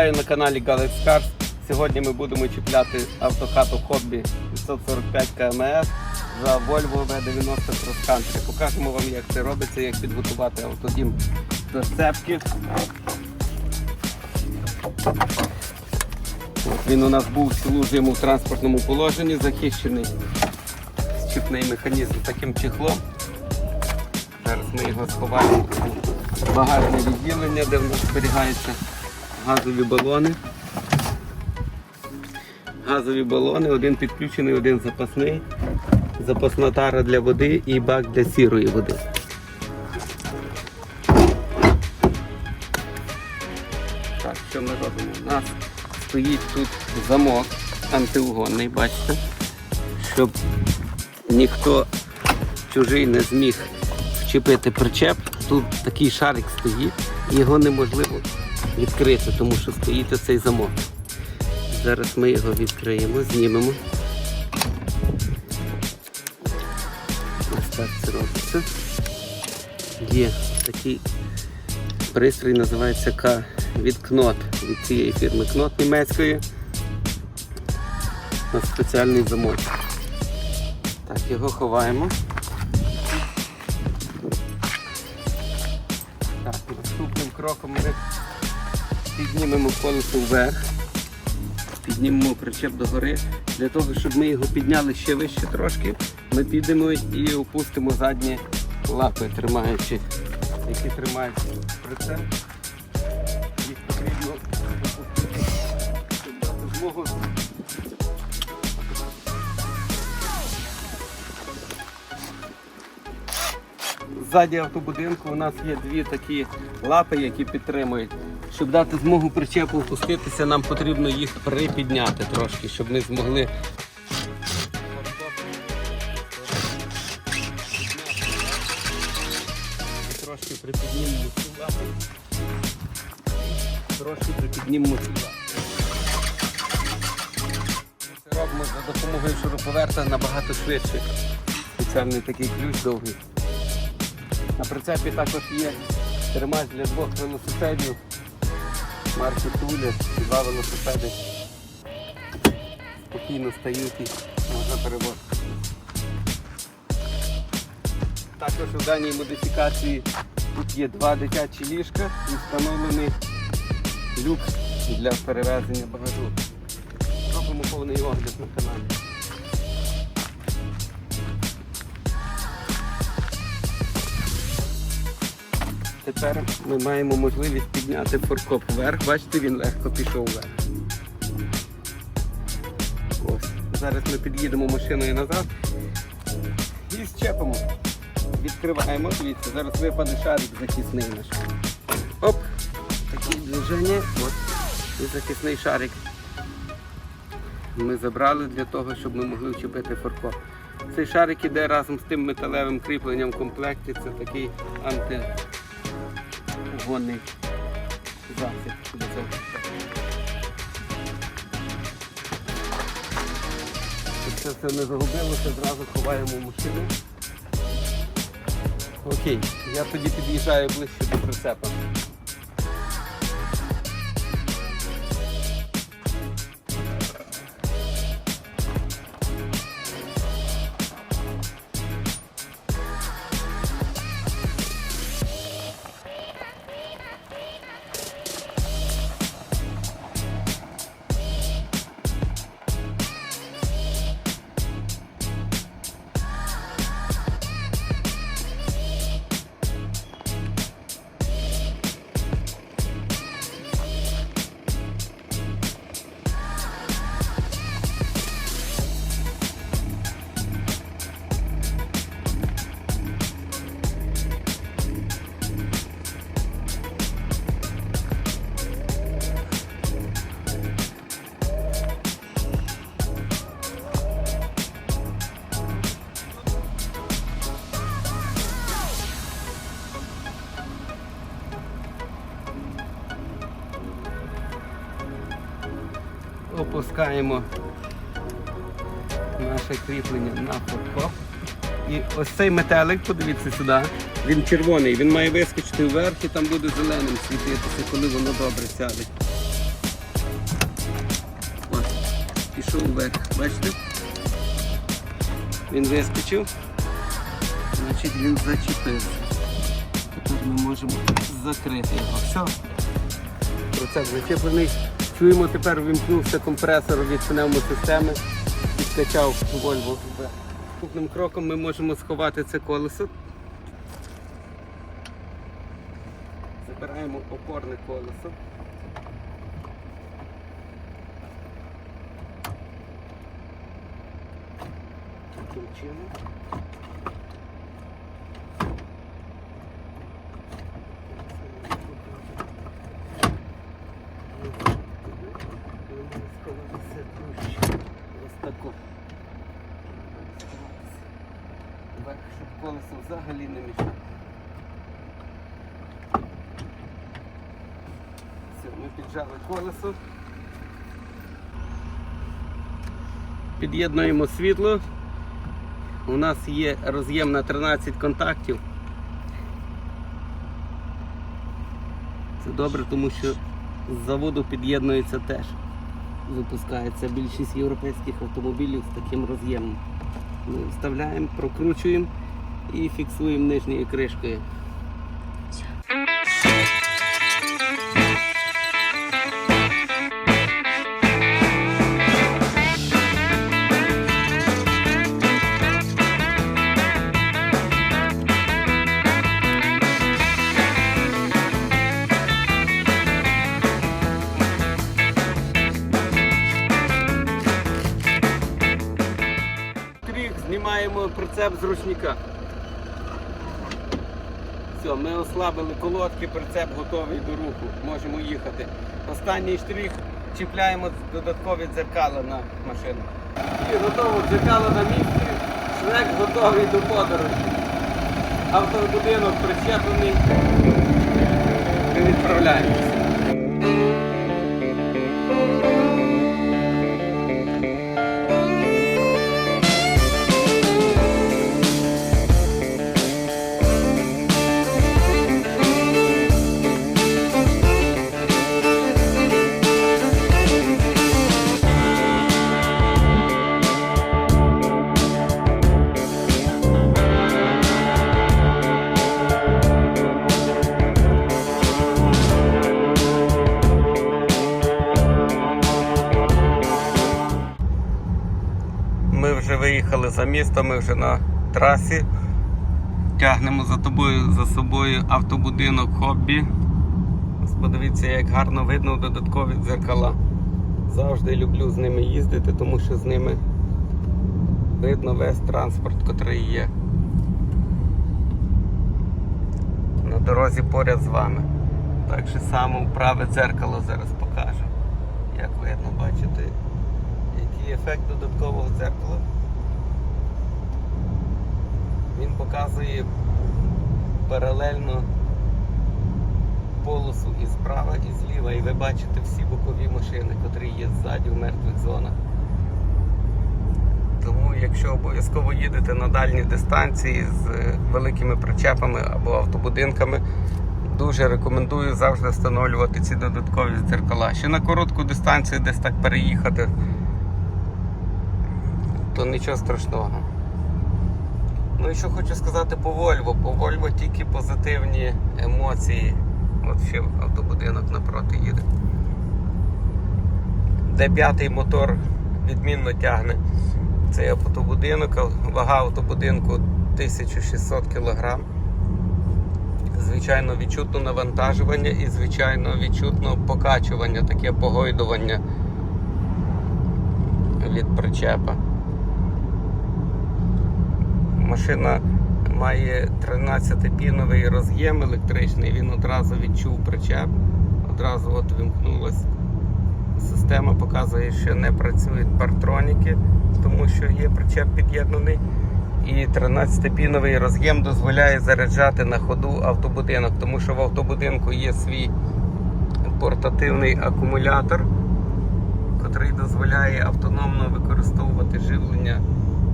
Вітаю на каналі Galaxy Cars. Сьогодні ми будемо чіпляти автокату Hobby 545 КМС за Volvo V90 Cross Country. Покажемо вам, як це робиться, як підготувати автодім до сцепки. От він у нас був в транспортному положенні, захищений щіпний механізм таким чехлом. Зараз ми його сховаємо у багажне відділення, де в нас зберігаються газові балони. Газові балони, один підключений, один запасний. Запасна тара для води і бак для сірої води. Так, що ми робимо? У нас стоїть тут замок антиугонний, бачите, щоб ніхто чужий не зміг вчепити причеп. Тут такий шарик стоїть, його неможливо відкрити, тому що стоїть оцей замок. Зараз ми його відкриємо, знімемо. Ось так це робиться. Є такий пристрій, називається К від Knot, від цієї фірми Knot німецької. На спеціальний замок. Так, його ховаємо. Так, наступним кроком ми піднімемо колесо вверх, піднімемо причеп догори. Для того, щоб ми його підняли ще вище трошки, ми підемо і опустимо задні лапи, тримаючи, які тримають прицеп. Їх потрібно опустити, щоб дати змогу Ззаді автобудинку у нас є дві такі лапи, які підтримують. Щоб дати змогу причепу опуститися, нам потрібно їх припідняти трошки, щоб ми змогли. Трошки припіднімемо лапу. Трошки припіднімемо. Ми це робимо за допомогою шуруповерта набагато швидше. Спеціальний такий ключ довгий. На прицепі також є тримач для двох велосипедів марки Туля. Два велосипеди спокійно стають і можна перевозити. Також у даній модифікації тут є два дитячі ліжка і встановлений люк для перевезення багажу. Робимо повний огляд на каналі. Тепер ми маємо можливість підняти форкоп вверх. Бачите, він легко пішов вверх. Ось. Зараз ми під'їдемо машиною назад і щепимо. Відкриваємо, дивіться, зараз випаде шарик захисний наш. Оп! Такі движення. І захисний шарик. Ми забрали для того, щоб ми могли вчепити форкоп. Цей шарик іде разом з тим металевим кріпленням в комплекті. Це такий анти вогонний засіб до цього. Щоб це все не загубилося, зразу ховаємо машину. Окей, я тоді під'їжджаю ближче до прицепа. Опускаємо наше кріплення на форкоп. І ось цей метелик, подивіться сюди, він червоний, він має вискочити вверх і там буде зеленим світитися, коли воно добре сяде. пішов вверх. Бачите? Він вискочив. Значить він зачепився. Тепер ми можемо закрити його. Все. Процес зачеплений. Чуємо, тепер вимкнувся компресор від пневмосистеми і скачав Volvo. Наступним кроком ми можемо сховати це колесо. Забираємо опорне колесо. Таким чином. Ось тако. Так, щоб мішало. Все, ми піджали колесо. Під'єднуємо світло. У нас є роз'єм на 13 контактів. Це добре, тому що з заводу під'єднується теж. Випускається більшість європейських автомобілів з таким роз'ємом. Ми вставляємо, прокручуємо і фіксуємо нижньою кришкою. Знімаємо прицеп з ручника. Все, ми ослабили колодки, прицеп готовий до руху. Можемо їхати. Останній штрих чіпляємо додаткові дзеркала на машину. І готово, дзеркало на місці, шрек готовий до подорожі. Автобудинок причеплений. Ми відправляємося. Виїхали за місто, ми вже на трасі. Тягнемо за тобою за собою автобудинок хобі. Подивіться, як гарно видно додаткові дзеркала. Завжди люблю з ними їздити, тому що з ними видно весь транспорт, який є. На дорозі поряд з вами. Так що само праве дзеркало зараз покажу. Як видно, бачите, який ефект додаткового дзеркала. Він показує паралельно полосу і справа, і зліва. І ви бачите всі бокові машини, котрі є ззаді в мертвих зонах. Тому, якщо обов'язково їдете на дальні дистанції з е, великими причепами або автобудинками, дуже рекомендую завжди встановлювати ці додаткові дзеркала. Ще на коротку дистанцію десь так переїхати, то нічого страшного. Ну і що хочу сказати по Volvo. По Volvo тільки позитивні емоції. От ще автобудинок напроти їде. Де п'ятий мотор відмінно тягне цей автобудинок, вага автобудинку 1600 кг. Звичайно, відчутно навантажування і, звичайно, відчутно покачування, таке погойдування від причепа. Машина має 13-піновий роз'єм електричний, він одразу відчув причеп, одразу от вимкнулась. Система показує, що не працюють партроніки, тому що є причеп під'єднаний. І 13-піновий роз'єм дозволяє заряджати на ходу автобудинок, тому що в автобудинку є свій портативний акумулятор, який дозволяє автономно використовувати живлення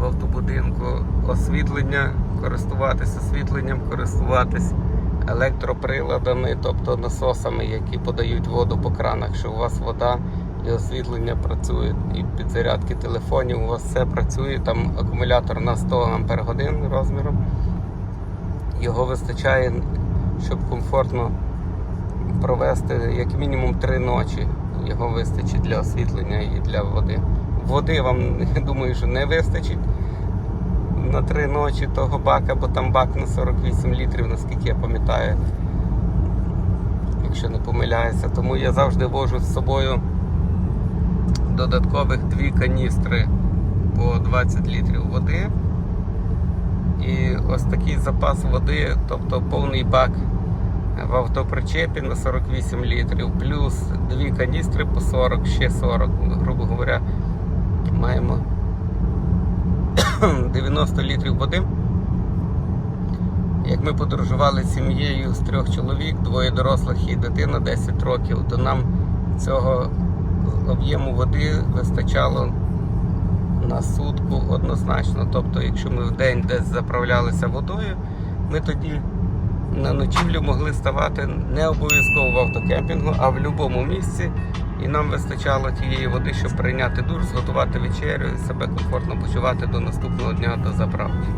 в автобудинку, освітлення, користуватися освітленням, користуватись електроприладами, тобто насосами, які подають воду по кранах, що у вас вода і освітлення працює, і підзарядки телефонів. У вас все працює. Там акумулятор на 100 Ампер годин розміром. Його вистачає, щоб комфортно провести як мінімум три ночі. Його вистачить для освітлення і для води. Води вам я думаю, що не вистачить на три ночі того бака, бо там бак на 48 літрів, наскільки я пам'ятаю, якщо не помиляюся. Тому я завжди вожу з собою додаткових дві каністри по 20 літрів води. І ось такий запас води, тобто повний бак в автопричепі на 48 літрів, плюс дві каністри по 40, ще 40, грубо говоря, маємо 90 літрів води. Як ми подорожували сім'єю з трьох чоловік, двоє дорослих і дитина 10 років, то нам цього об'єму води вистачало на сутку однозначно. Тобто, якщо ми в день десь заправлялися водою, ми тоді на ночівлю могли ставати не обов'язково в автокемпінгу, а в будь-якому місці. І нам вистачало тієї води, щоб прийняти душ, зготувати вечерю і себе комфортно почувати до наступного дня до заправки.